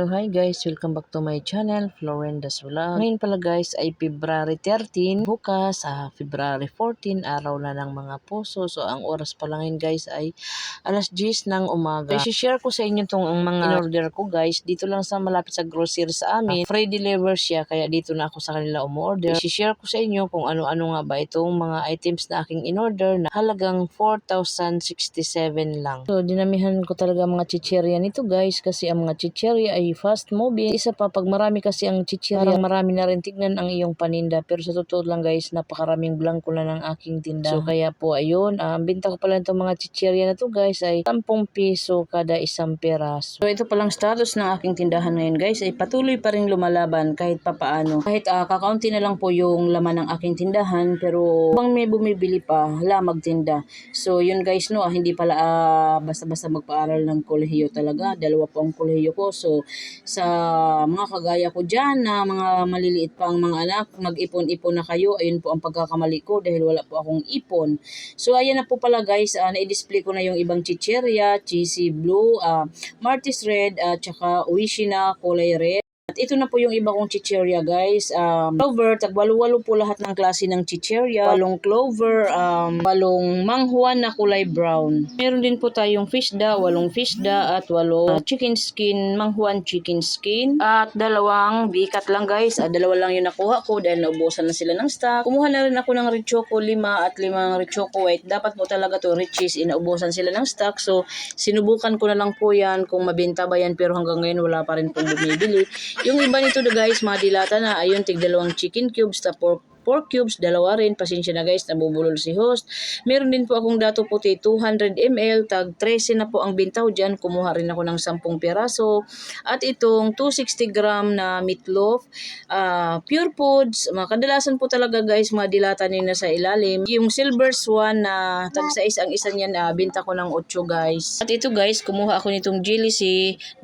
So hi guys, welcome back to my channel, Florenda's Vlog. Ngayon pala guys ay February 13, bukas sa February 14, araw na ng mga puso. So ang oras pa lang ngayon guys ay alas 10 ng umaga. So share ko sa inyo tong mga in-order ko guys. Dito lang sa malapit sa grocery sa amin. Free deliver siya kaya dito na ako sa kanila umorder. I-share ko sa inyo kung ano-ano nga ba itong mga items na aking in-order na halagang 4,067 lang. So dinamihan ko talaga mga chichirya nito guys kasi ang mga chichirya ay fast moving. Isa pa, pag marami kasi ang chichirya, marami na rin tignan ang iyong paninda. Pero sa totoo lang guys, napakaraming blanco na ng aking tinda. So kaya po, ayun, ah, ang binta ko pala itong mga chichirya na to guys ay 10 piso kada isang peraso. So ito palang status ng aking tindahan ngayon guys ay patuloy pa rin lumalaban kahit papaano. Kahit uh, kakaunti na lang po yung laman ng aking tindahan pero bang may bumibili pa, hala magtinda. So yun guys no, ah, hindi pala ah, basta-basta magpaaral ng kolehiyo talaga. Dalawa po ang kolehiyo ko. So sa mga kagaya ko dyan na mga maliliit pang mga anak, mag-ipon-ipon na kayo. Ayun po ang pagkakamali ko dahil wala po akong ipon. So ayan na po pala guys, uh, na-display ko na yung ibang chicheria, cheesy blue, uh, Martis red, at uh, tsaka Uishi na kulay red. At ito na po yung iba kong chicheria guys. Um, clover, tagwalo-walo po lahat ng klase ng chicheria. Balong clover, um, balong manghuan na kulay brown. Meron din po tayong fishda, walong fishda at walong uh, chicken skin, manghuan chicken skin. At dalawang bikat lang guys. Uh, dalawa lang yung nakuha ko dahil naubusan na sila ng stock. Kumuha na rin ako ng Richoco 5 at limang Richoco white. Dapat po talaga to riches. Inaubusan sila ng stock. So sinubukan ko na lang po yan kung mabenta ba yan pero hanggang ngayon wala pa rin pong bumibili. Yung iba nito guys, mga na, ayun, tig dalawang chicken cubes, tapos pork cubes, dalawa rin. Pasensya na guys, nabubulol si host. Meron din po akong dato puti, 200 ml, tag 13 na po ang bintaw dyan. Kumuha rin ako ng 10 piraso. At itong 260 gram na meatloaf, uh, pure foods, mga kadalasan po talaga guys, mga dilata nila sa ilalim. Yung silver swan na tag 6 ang isa niyan, uh, binta ko ng 8 guys. At ito guys, kumuha ako nitong jelly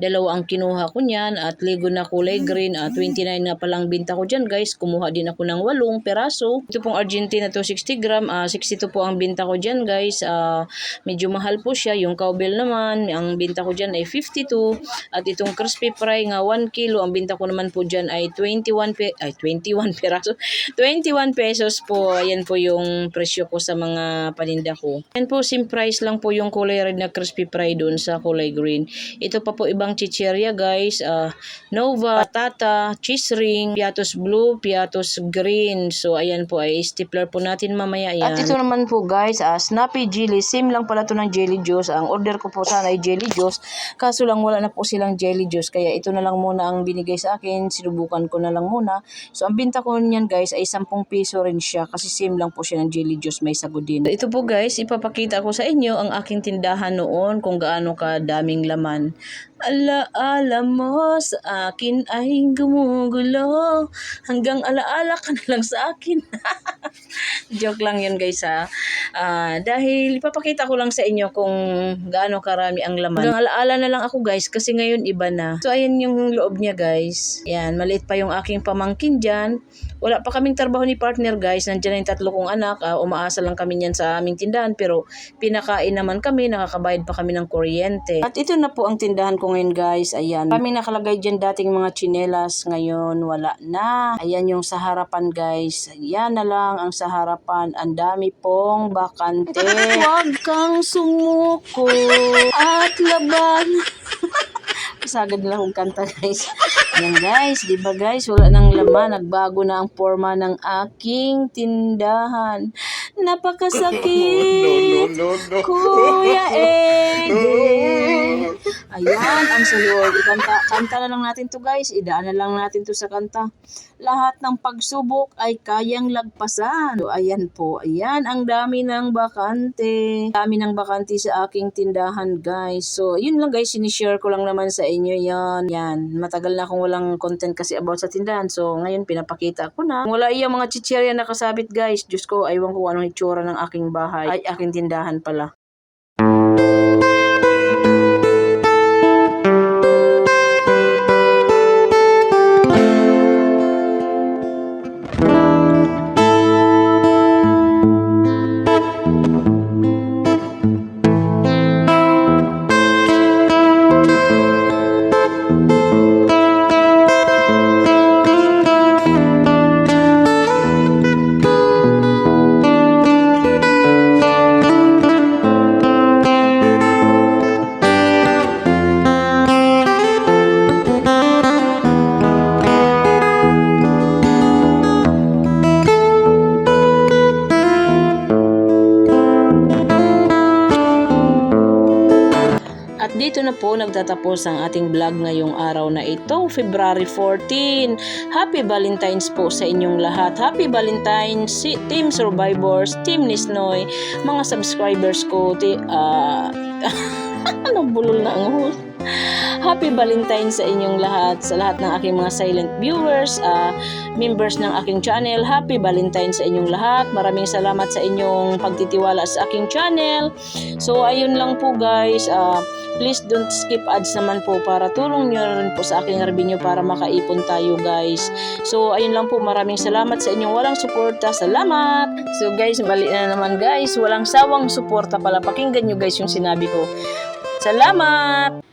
dalawa ang kinuha ko niyan, at ligo na kulay green, at 29 nga palang binta ko dyan guys. Kumuha din ako ng 8 peraso. Ito pong Argentina to 60 gram. Uh, 62 po ang binta ko dyan guys. Uh, medyo mahal po siya. Yung cowbell naman, ang binta ko dyan ay 52. At itong crispy fry nga 1 kilo, ang binta ko naman po dyan ay 21 pe ay 21 peraso. 21 pesos po. Ayan po yung presyo ko sa mga paninda ko. Ayan po, same price lang po yung kulay red na crispy fry dun sa kulay green. Ito pa po ibang chicheria guys. Uh, Nova, Tata, cheese ring, Piatos blue, Piatos green. So, ayan po ay stapler po natin mamaya yan. At ito naman po guys, uh, Snappy Jelly. Same lang pala to ng jelly juice. Ang order ko po sana ay jelly juice. Kaso lang wala na po silang jelly juice. Kaya ito na lang muna ang binigay sa akin. Sinubukan ko na lang muna. So, ang binta ko niyan guys ay 10 piso rin siya. Kasi same lang po siya ng jelly juice. May sago din. Ito po guys, ipapakita ko sa inyo ang aking tindahan noon kung gaano kadaming laman. Ala-ala mo sa akin ay gumugulo hanggang alaala ka na lang sa akin. Joke lang yun guys ha. Uh, dahil ipapakita ko lang sa inyo kung gaano karami ang laman. Hanggang alaala na lang ako guys kasi ngayon iba na. So ayan yung loob niya guys. Yan, maliit pa yung aking pamangkin dyan. Wala pa kaming trabaho ni partner guys. Nandiyan na yung tatlo kong anak. Uh, umaasa lang kami niyan sa aming tindahan pero pinakain naman kami. Nakakabayad pa kami ng kuryente. At ito na po ang tindahan ko ngayon guys. Ayan. Kami nakalagay dyan dating mga chinelas. Ngayon wala na. Ayan yung sa harapan guys. Ayan na lang ang sa harapan. Ang dami pong bakante. Huwag kang sumuko at laban. Sagad nila akong kanta guys. Yan guys, di ba guys, wala nang laman. Nagbago na ang forma ng aking tindahan. Napakasakit. no, no, no, no. Kuya Ede. Ayan, ang saluwag. Ikanta, kanta na lang natin to guys. Idaan na lang natin to sa kanta. Lahat ng pagsubok ay kayang lagpasan. So, ayan po. Ayan, ang dami ng bakante. Dami ng bakante sa aking tindahan guys. So, yun lang guys, sinishare ko lang naman sa inyo yan. Yan, matagal na akong walang content kasi about sa tindahan. So, ngayon pinapakita ko na. Wala iya mga chichirya nakasabit guys. Diyos ko, aywan ko anong itsura ng aking bahay. Ay, aking tindahan pala. Nagtatapos ang ating vlog ngayong araw na ito, February 14. Happy Valentine's po sa inyong lahat. Happy Valentine's, Team Survivors, Team Nisnoy, mga subscribers ko, ti, ah, anong bulol na ang host? Happy Valentine's sa inyong lahat, sa lahat ng aking mga silent viewers, ah, members ng aking channel. Happy Valentine's sa inyong lahat. Maraming salamat sa inyong pagtitiwala sa aking channel. So, ayun lang po guys. Ah, please don't skip ads naman po para tulong nyo rin po sa aking revenue para makaipon tayo guys. So, ayun lang po. Maraming salamat sa inyong walang suporta. Salamat! So guys, mali na naman guys. Walang sawang suporta pala. Pakinggan nyo guys yung sinabi ko. Salamat!